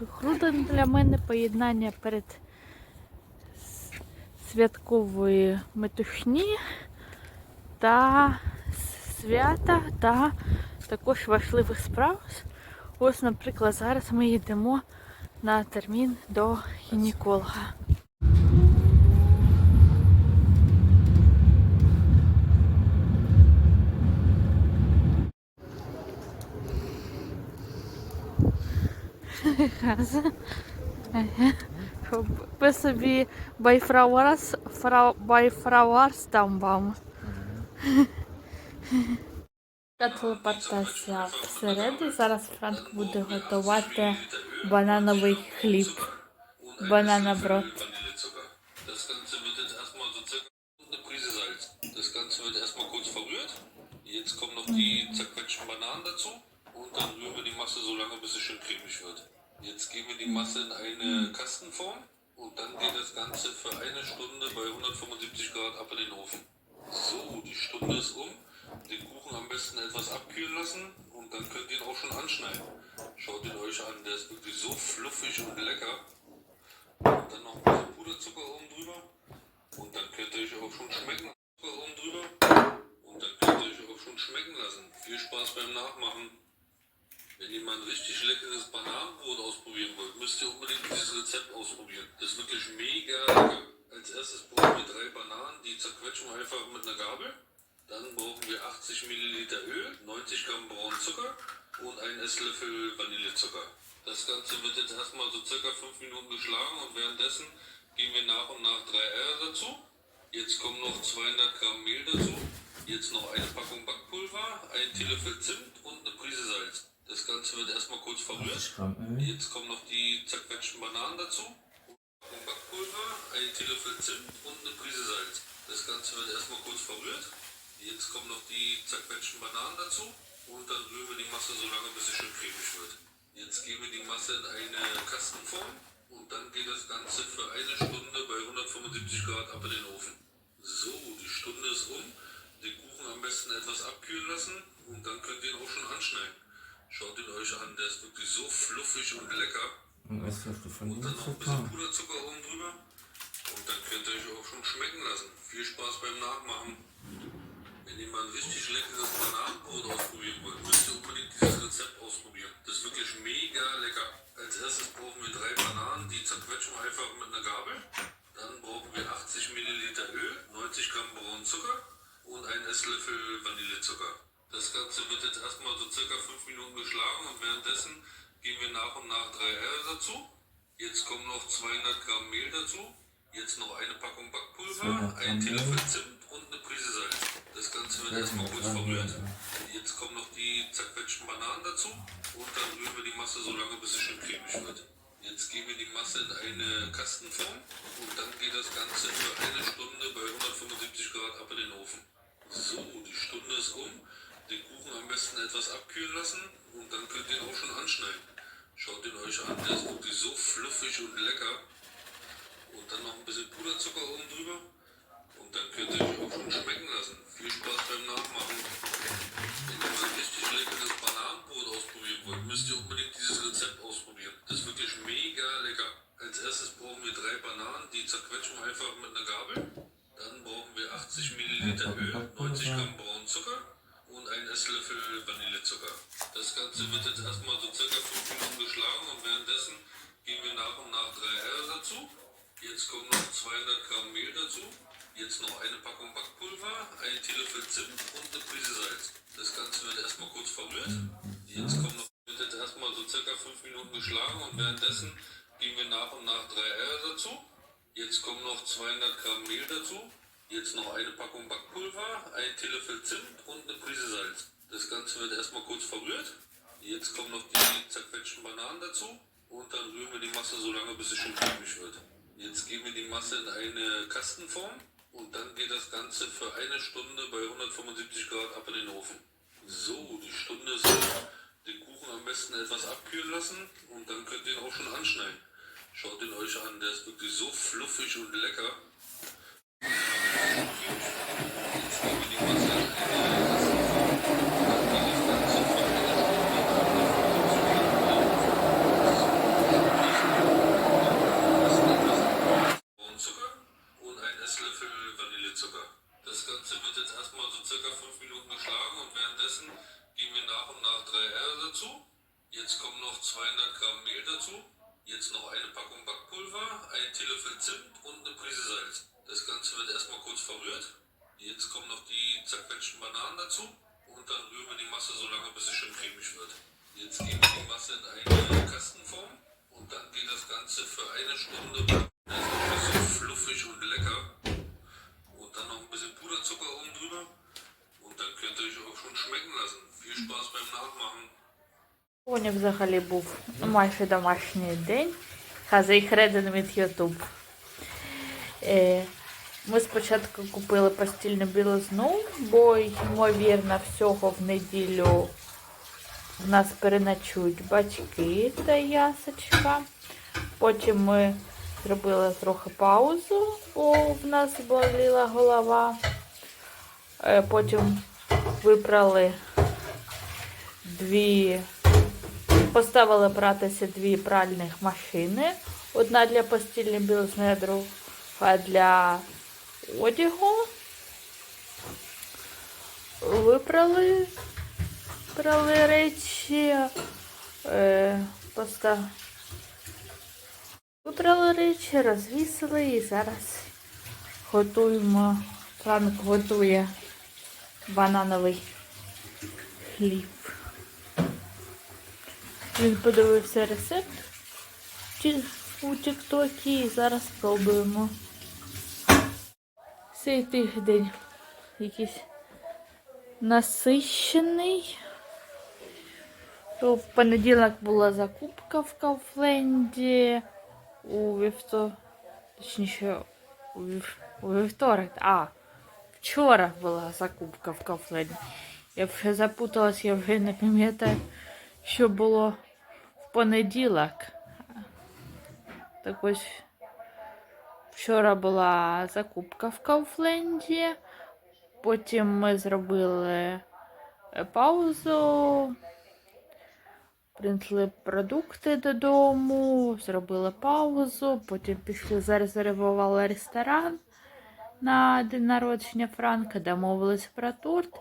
Влог. Для мене поєднання перед святкової метушні та свята та також важливих справ. Ось, наприклад, зараз ми йдемо на термін до гінеколога. Ви собі байфрауарс фрау, байфрауарс там вам. Така телепортація всередині. Зараз Франк буде готувати банановий хліб. Бананаброд. Das Ganze wird erstmal kurz verrührt. Jetzt kommen noch die zerquetschten Bananen dazu. Und dann rühren wir die Masse so lange, bis es schön cremig wird. Jetzt geben wir die Masse in eine Kastenform. Und dann geht das Ganze für eine Stunde bei 175 Grad ab in den Ofen. So, die Stunde ist um. Den Kuchen am besten etwas abkühlen lassen. Und dann könnt ihr ihn auch schon anschneiden. Schaut ihn euch an, der ist wirklich so fluffig und lecker. Und dann noch ein bisschen Puderzucker oben drüber. Und dann könnt ihr euch auch schon schmecken. Oben drüber. Und dann könnt ihr euch auch schon schmecken lassen. Viel Spaß beim Nachmachen. Wenn ihr mal ein richtig leckeres Bananenbrot ausprobieren wollt, müsst ihr unbedingt dieses Rezept ausprobieren. Das ist wirklich mega lecker. Als erstes brauchen wir drei Bananen, die zerquetschen wir einfach mit einer Gabel. Dann brauchen wir 80 Milliliter Öl, 90 Gramm braunen Zucker und einen Esslöffel Vanillezucker. Das Ganze wird jetzt erstmal so circa 5 Minuten geschlagen und währenddessen geben wir nach und nach drei Eier dazu. Jetzt kommen noch 200 Gramm Mehl dazu. Jetzt noch eine Packung Backpulver, ein Teelöffel Zimt und eine Prise Salz. Das Ganze wird erstmal kurz verrührt. 80 Gramm Öl. Jetzt kommen noch die zerquetschten Bananen dazu. Packung Backpulver, ein Teelöffel Zimt und eine Prise Salz. Das Ganze wird erstmal kurz verrührt. Jetzt kommen noch die zerquetschten Bananen dazu. Und dann rühren wir die Masse so lange, bis sie schön cremig wird. Jetzt geben wir die Masse in eine Kastenform. Und dann geht das Ganze für eine Stunde bei 175 Grad ab in den Ofen. So, die Stunde ist um. Den Kuchen am besten etwas abkühlen lassen. Und dann könnt ihr ihn auch schon anschneiden. Schaut ihn euch an, der ist wirklich so fluffig und lecker. Und Und dann noch ein bisschen Zucker. Puderzucker oben drüber. Und dann könnt ihr euch auch schon schmecken lassen. Viel Spaß beim Nachmachen. Wenn ihr mal ein richtig leckeres Bananenbrot ausprobieren wollt, müsst ihr unbedingt dieses Rezept ausprobieren. Das ist wirklich mega lecker. Als erstes brauchen wir drei Bananen, die zerquetschen wir einfach mit einer Gabel. Dann brauchen wir 80 Milliliter Öl, 90 Gramm braunen Zucker und einen Esslöffel Vanillezucker. Das Ganze wird jetzt erstmal so circa 5 Minuten geschlagen und währenddessen geben wir nach und nach drei Eier dazu. Jetzt kommen noch 200 Gramm Mehl dazu. Jetzt noch eine Packung 200 Backpulver, ein Teelöffel. Zimt und eine Prise Salz. Das Ganze wird erstmal kurz verrührt. Jetzt kommen noch die zerquetschten Bananen dazu. Und dann rühren wir die Masse so lange, bis es schön cremig wird. Jetzt geben wir die Masse in eine Kastenform. Und dann geht das Ganze für eine Stunde bei 175 Grad ab in den Ofen. So, die Stunde ist um. Den Kuchen am besten etwas abkühlen lassen. Und dann könnt ihr ihn auch schon anschneiden. Schaut ihn euch an, der ist wirklich so fluffig und lecker. Und dann noch ein bisschen Puderzucker oben drüber. Und dann könnt ihr euch auch schon schmecken lassen. Viel Spaß beim Nachmachen. Wenn ihr mal richtig leckeres Bananenbrot ausprobieren wollt, müsst ihr unbedingt dieses Rezept ausprobieren. Das ist wirklich mega lecker. Als erstes brauchen wir drei Bananen, die zerquetschen wir einfach mit einer Gabel. Dann brauchen wir 80 Milliliter Öl, 90 Gramm braunen Zucker und einen Esslöffel Vanillezucker. Das Ganze wird jetzt erstmal so circa 5 Minuten geschlagen und währenddessen geben wir nach und nach drei Eier dazu. Jetzt kommen noch 200 Gramm Mehl dazu. Jetzt noch eine Packung Backpulver, ein Teelöffel Zimt und eine Prise Salz. Das Ganze wird erstmal kurz verrührt. Jetzt kommt noch, wird jetzt erstmal so circa 5 Minuten geschlagen und währenddessen geben wir nach und nach drei Eier dazu. Jetzt kommen noch 200 Gramm Mehl dazu. Jetzt noch eine Packung Backpulver, ein Teelöffel Zimt und eine Prise Salz. Das Ganze wird erstmal kurz verrührt. Jetzt kommen noch die zerquetschten Bananen dazu. Und dann rühren wir die Masse so lange, bis es schön cremig wird. Jetzt geben wir die Masse in eine Kastenform. Und dann geht das Ganze für eine Stunde bei 175 Grad ab in den Ofen. So, die Stunde ist um. Den Kuchen am besten etwas abkühlen lassen und dann könnt ihr ihn auch schon anschneiden. Schaut ihn euch an, der ist wirklich so fluffig und lecker. Jetzt geben wir die Masse in eine Kastenform. Dann geht das Ganze für eine Stunde braunen Zucker und ein Esslöffel Vanillezucker. Das Ganze wird jetzt erstmal so circa 5 Minuten geschlagen und währenddessen geben wir nach und nach drei Eier dazu. Jetzt kommen noch 200 Gramm Mehl dazu. Jetzt noch eine Packung Backpulver, ein Teelöffel Zimt und eine Prise Salz. Das Ganze wird erstmal kurz verrührt. Jetzt kommen noch die zerquetschten Bananen dazu und dann rühren wir die Masse so lange, bis es schön cremig wird. Jetzt geben wir die Masse in eine Kastenform und dann geht das Ganze für eine Stunde. Das ist wirklich so fluffig und lecker. Dann noch ein bisschen Puderzucker oben drüber. Und dann könnt ihr euch auch schon schmecken lassen. Viel Spaß beim Nachmachen. Сьогодні взагалі був майже домашній день. Хазайхреден від Ютуб. Ми спочатку купили постільну білизну, бо, ймовірно, всього в неділю в нас переночують батьки та ясочка. Потім ми зробили трохи паузу, бо в нас боліла голова. Е, Потім випрали дві Поставили братися дві пральних машини. Одна для постільної білизни, а для одягу. Випрали прали речі. Е, поста... Випрали речі, розвісили і зараз готуємо. Франк готує банановий хліб. Він подивився рецепт у Тіктокі і зараз спробуємо. Цей тиждень якийсь насищений. В понеділок була закупка в Кауфленді. У вівто... Точніше, у, вів... у вівторок. А, вчора була закупка в Кауфленді. Я вже запуталась, я вже не пам'ятаю, що було в понеділок. Так ось вчора була закупка в Кауфленді. Потім ми зробили е, паузу. Принесли продукти додому, зробили паузу, потім пішли, зарезервували ресторан на день народження Франка, домовились про торт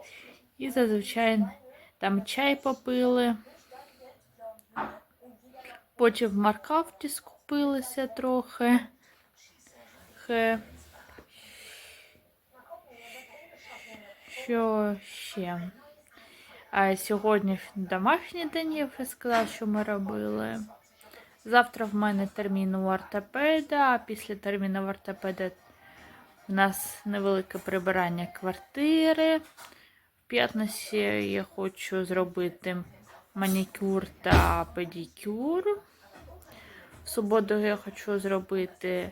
і зазвичай там чай попили. Потім в Маркавті скупилися трохи. Що ще? А сьогодні домашній день, я вже сказала, що ми робили. Завтра в мене термін у ортопеда, а після терміну в ортопеда в нас невелике прибирання квартири. В п'ятниці я хочу зробити манікюр та педикюр. В суботу я хочу зробити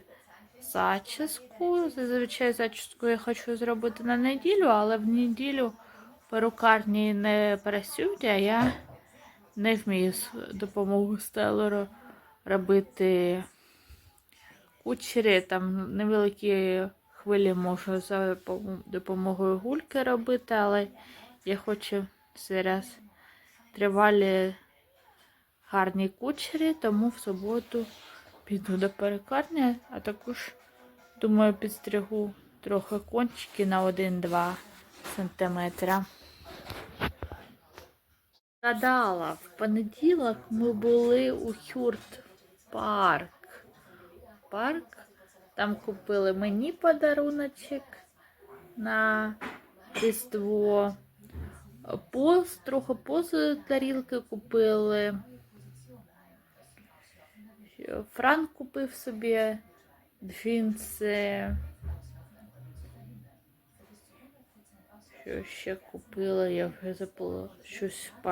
зачіску. Зазвичай зачіску я хочу зробити на неділю, але в неділю перукарні не працюють, а я не вмію з допомогою стелеру робити кучері. Там невеликі хвилі можу за допомогою гульки робити, але я хочу зараз тривалі гарні кучері, тому в суботу піду до перекарні, а також, думаю, підстригу трохи кончики на 1-2 сантиметра. Згадала, в понеділок ми були у Хюрт парк. Парк. Там купили мені подаруночок на Різдво. Поз, трохи позу тарілки купили. Франк купив собі джинси. Що ще купила, я вже забула щось в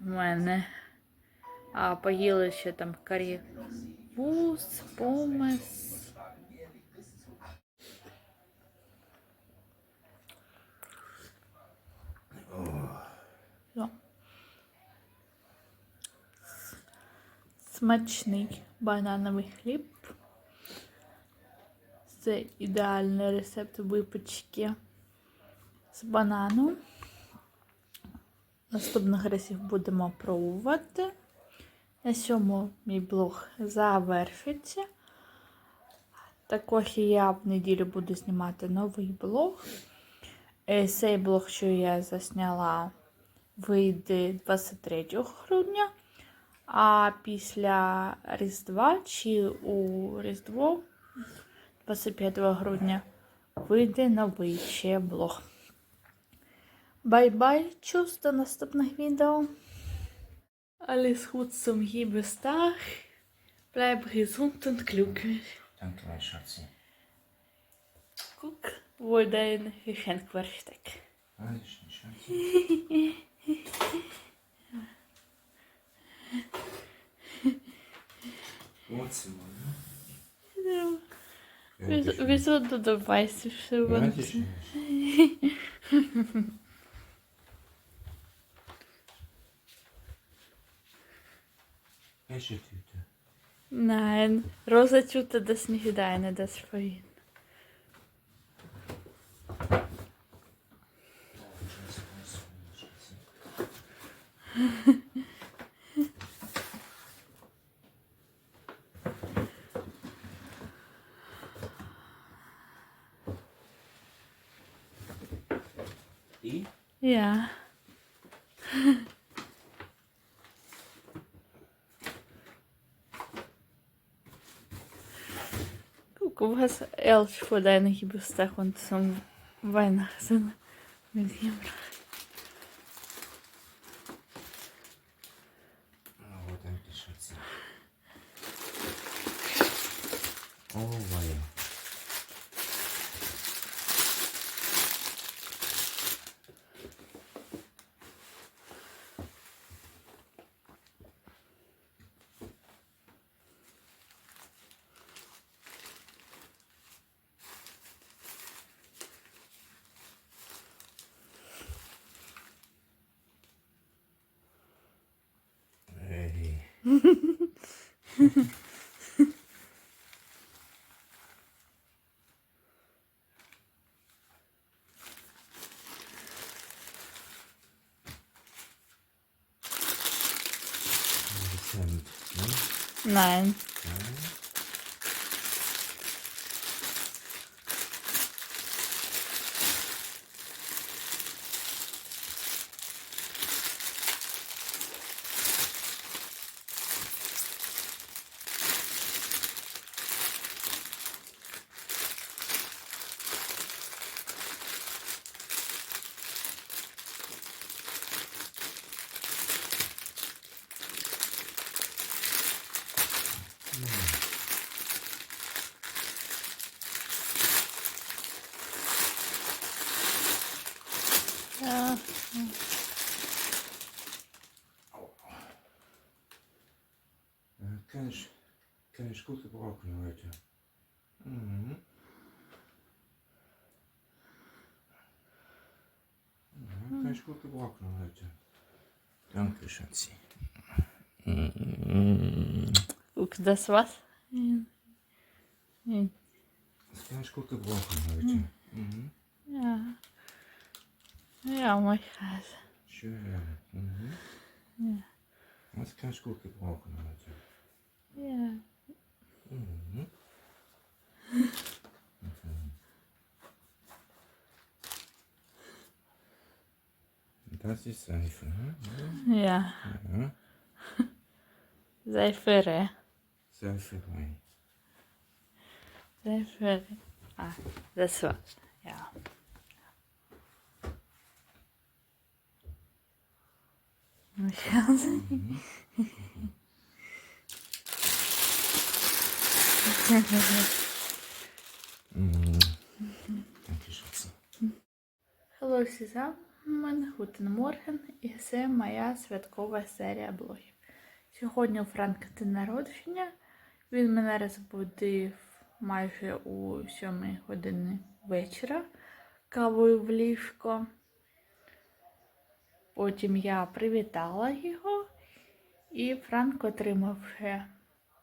в мене. А поїли ще там карі вуз, помес. Смачний банановий хліб. Це ідеальний рецепт випічки з банану. Наступних разів будемо пробувати. На цьому мій блог завершиться. Також я в неділю буду знімати новий блог. Е, Цей блог, що я засняла, вийде 23 грудня. А після Різдва чи у Різдво 25 грудня вийде новий ще блог. Бай-бай, чус до наступних відео. Alles gut zum Liebestag. Bleib gesund und glücklich. Danke, mein Schatzi. Guck, wo dein Geschenk versteckt. Weiß ich nicht, Schatzi. Wohnzimmer, ne? Ja. Ja, Wieso, ich- wieso du da weißt, du schon Weiß ich Wäschetüte. Nein, rosa Tüte, das ist nicht deine, das ist für ihn. Die? Ja. Was Elch vor deinem Geburtstag und zum Weihnachten mitgebracht. Oh, Nein. Mhm. Ja, kann ich gut gebrauchen heute. Danke, Schatzi. Guck, das was? Das kann ich gut gebrauchen heute. Mhm. Ja. Ja, мой хас. Schön. Mhm. Ja. Das kann ich gut gebrauchen heute. Ja. Mhm. Mhm. Das ist Seife. ne? Ja. Ja. Зайфире. Seife rein. Зайфире. А, das war. Ja. Ну, сейчас. Mhm. Danke, Schatz. Hello, zusammen, guten Morgen. І це моя святкова серія блогів. Сьогодні у Франка день народження. Він мене розбудив майже у 7 години вечора кавою в ліжко. Потім я привітала його, і Франк отримав вже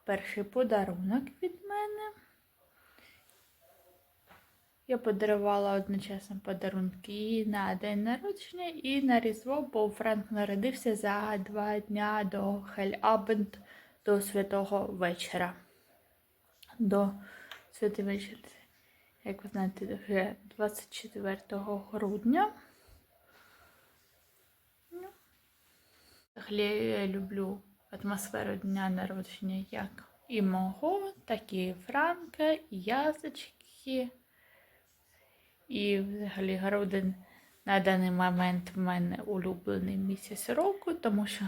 перший подарунок від мене. Я подарувала одночасно подарунки і на день народження, і на Різдво, бо Франк народився за два дня до Хель-Абенд, до святого вечора. До святий вечір, як ви знаєте, вже 24 грудня. Ну, Взагалі я люблю атмосферу дня народження як і мого, так і Франка, і язички. І взагалі грудень на даний момент в мене улюблений місяць року, тому що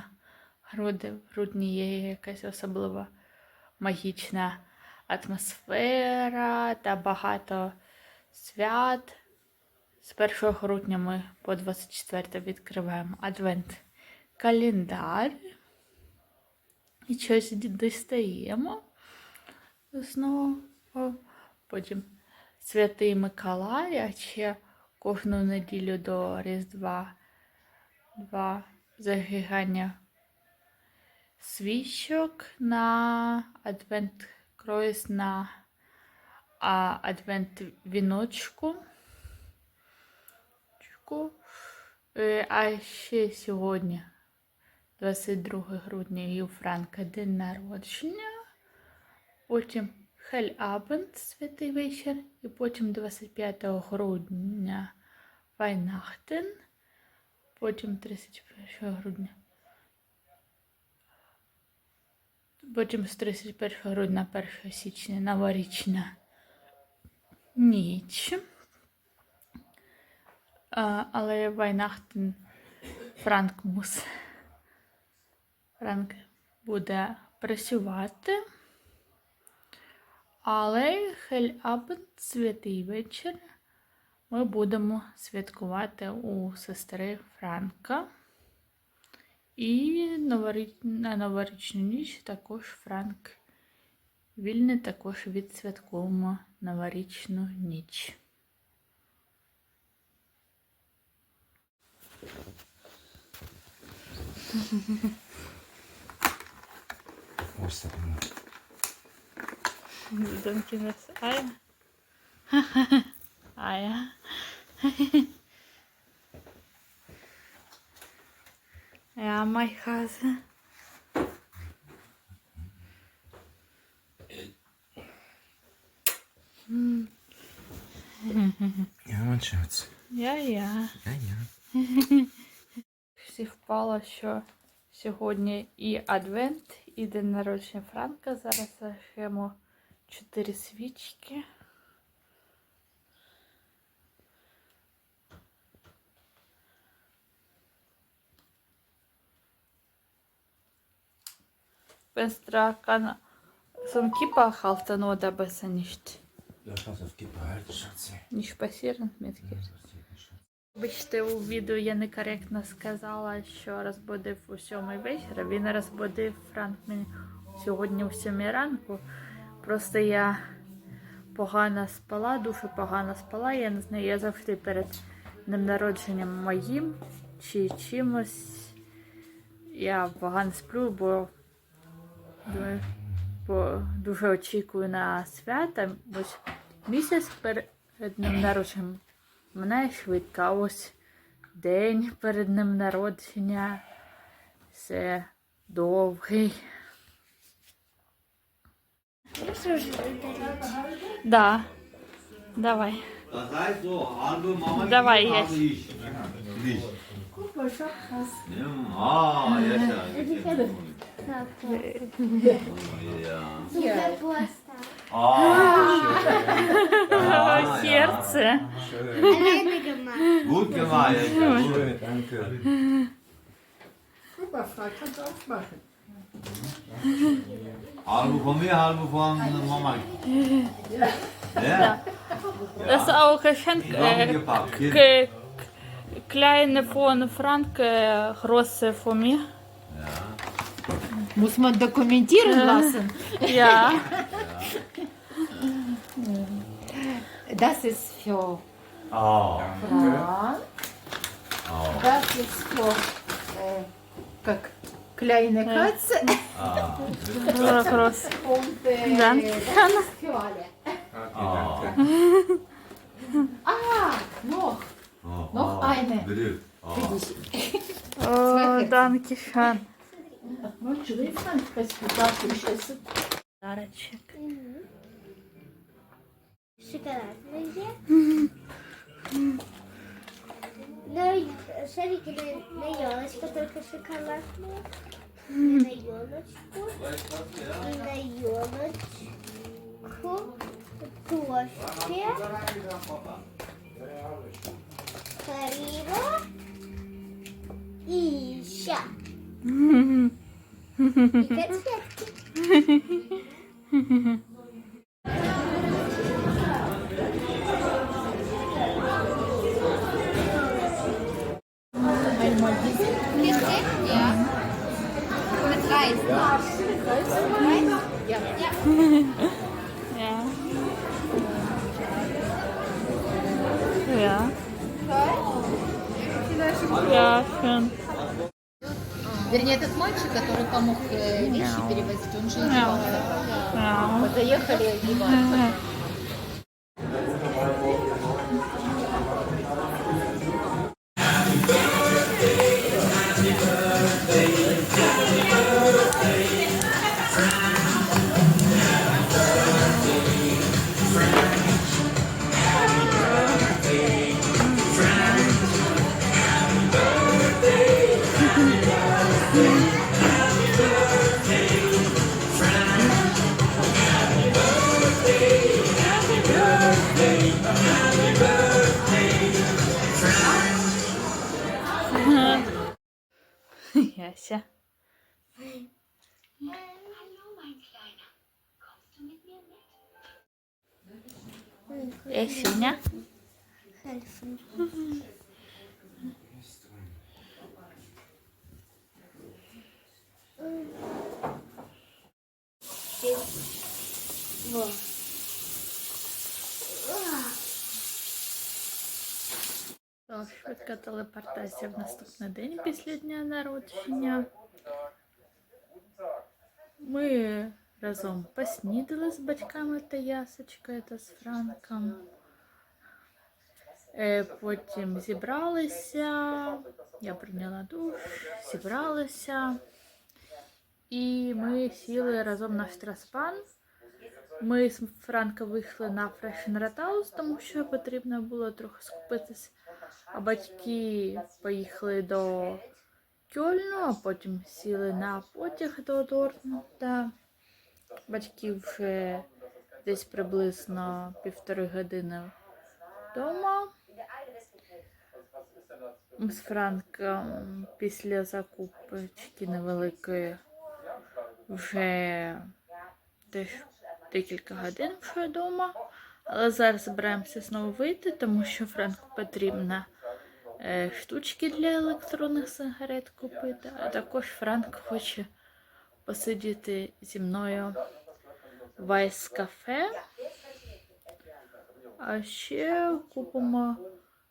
груди, в грудні є якась особлива магічна атмосфера та багато свят. З 1 грудня ми по 24 відкриваємо адвент календар і щось дістаємо знову. Потім Святий Миколай, а ще кожну неділю до Різдва два зажигання свічок на адвент кроїс на а, адвент віночку. Е, А ще сьогодні, 22 грудня, у Франка день народження. Потім Хель-Абенд, святий вечір, і потім 25 грудня Вайнахтен, потім 31 грудня. Потім з 31 грудня 1 січня новорічна ніч. А, але Вайнахтен Франк Франк буде працювати. Але Хель-Абенд, святий вечір, ми будемо святкувати у сестри Франка. І на новорічну ніч також Франк вільний, також відсвяткуємо новорічну ніч. Ось так воно. Donkeys Aya. Aya. ja, my hase. Ja, mein Schatz. Я, я. Ja, ja. Всі впало, що сьогодні і Адвент, і день народження Франка. Зараз зажгемо чотири свічки. Halten oder besser nicht? Das hast du auf Kippe halten, Schatzi. Nicht passieren mit Ja, das passiert nicht, Schatz. Вибачте, у відео я некоректно сказала, що розбудив у сьомій вечора. Він розбудив Франк сьогодні у сьомій ранку. Просто я погано спала, дуже погано спала. Я не знаю, я завжди перед днем народженням моїм чи чимось. Я погано сплю, бо, бо дуже очікую на свята. Ось місяць перед днем народженням Мене швидко, а ось день перед днем народження. Все довгий. Да. Давай. Das heißt so, halbe Ah, ah, schön. Ah, Kerze. Ja. Schön. Alleine gemacht. Gut gemalt. Ja, gut, danke. Guck mal, Frank, kannst du aufmachen. Halbe von mir, halbe von Mama. Ja. ja. Das ist auch Geschenk. Äh, genau. kleine von Frank, äh, große von mir. Ja. Muss man dokumentieren lassen. Ja. Das ist für 아, Frauen. 아, Das ist für äh, как kleine Katze. 아, Вопрос. Und äh, Ja. das ist für alle. 아. Ah, noch. 어, Noch 아, eine. 느릴. 아, Für dich. О, danke schön. Ну, чего я сам спросил, да, ты сейчас Подарочек. Шоколадные. Ну, шарики на, на елочку, только шоколадные. И на елочку. И на елочку. Тоже. Карина. И ща. И конфетки. Guys? Yeah. yeah. Yeah. Yeah, schön. Вернее, этот мальчик, который помог э, вещи перевозить, он же из Заехали в Так, швидка телепортація в наступний день після дня народження. Ми разом поснідали з батьками та ясочкою та з Франком. Е, Потім зібралися, я прийняла душ, зібралися. І ми сіли разом на штраспан. Ми з Франка вийшли на Фрешен Ратаус, тому що потрібно було трохи скупитись. А батьки поїхали до Кьольну, а потім сіли на потяг до Дортмунда. Батьки вже десь приблизно півтори години вдома. Ми з Франком після закупочки невеликої вже десь декілька годин вже вдома. Але зараз збираємося знову вийти, тому що Франку потрібно е, штучки для електронних сигарет купити. А також Франк хоче посидіти зі мною в айс кафе. А ще купимо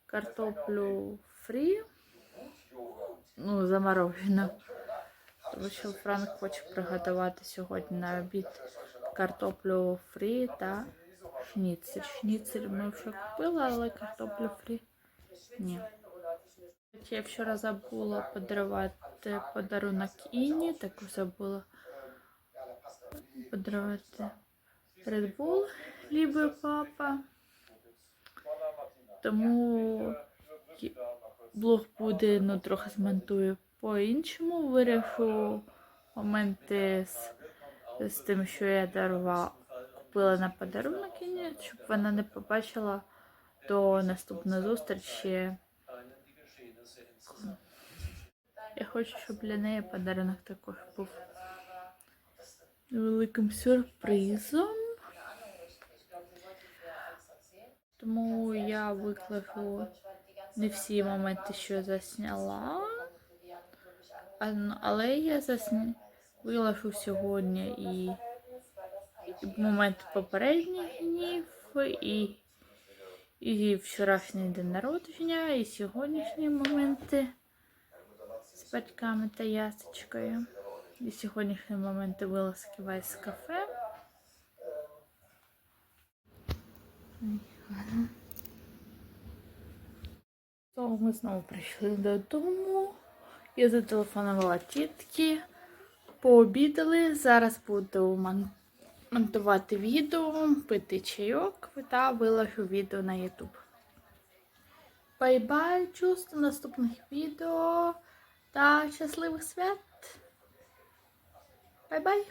картоплю фрі. Ну, заморожену. Тому що Франк хоче приготувати сьогодні на обід картоплю фрі та шніцель. Шніцель ми вже купили, але картоплю фрі ні. я вчора забула подарувати подарунок Інні, таку забула подарувати Red Bull, любий папа. Тому блог буде, ну, трохи змонтую по-іншому. Вирішу моменти з, з тим, що я дарувала, купила на подарунок щоб вона не побачила до наступної зустрічі. Я хочу, щоб для неї подарунок також був великим сюрпризом. Тому я викладу не всі моменти, що я засняла. Але я засня... виложу сьогодні і, і моменти попередніх днів, і, і вчорашній день народження, і сьогоднішні моменти з батьками та ясочкою. І сьогоднішні моменти вилазки в кафе. То ми знову прийшли додому. Я зателефонувала тітки, пообідали. Зараз буду мон- монтувати відео, пити чайок та виложу відео на YouTube. Бай-бай, чусь наступних відео та щасливих свят! Бай-бай!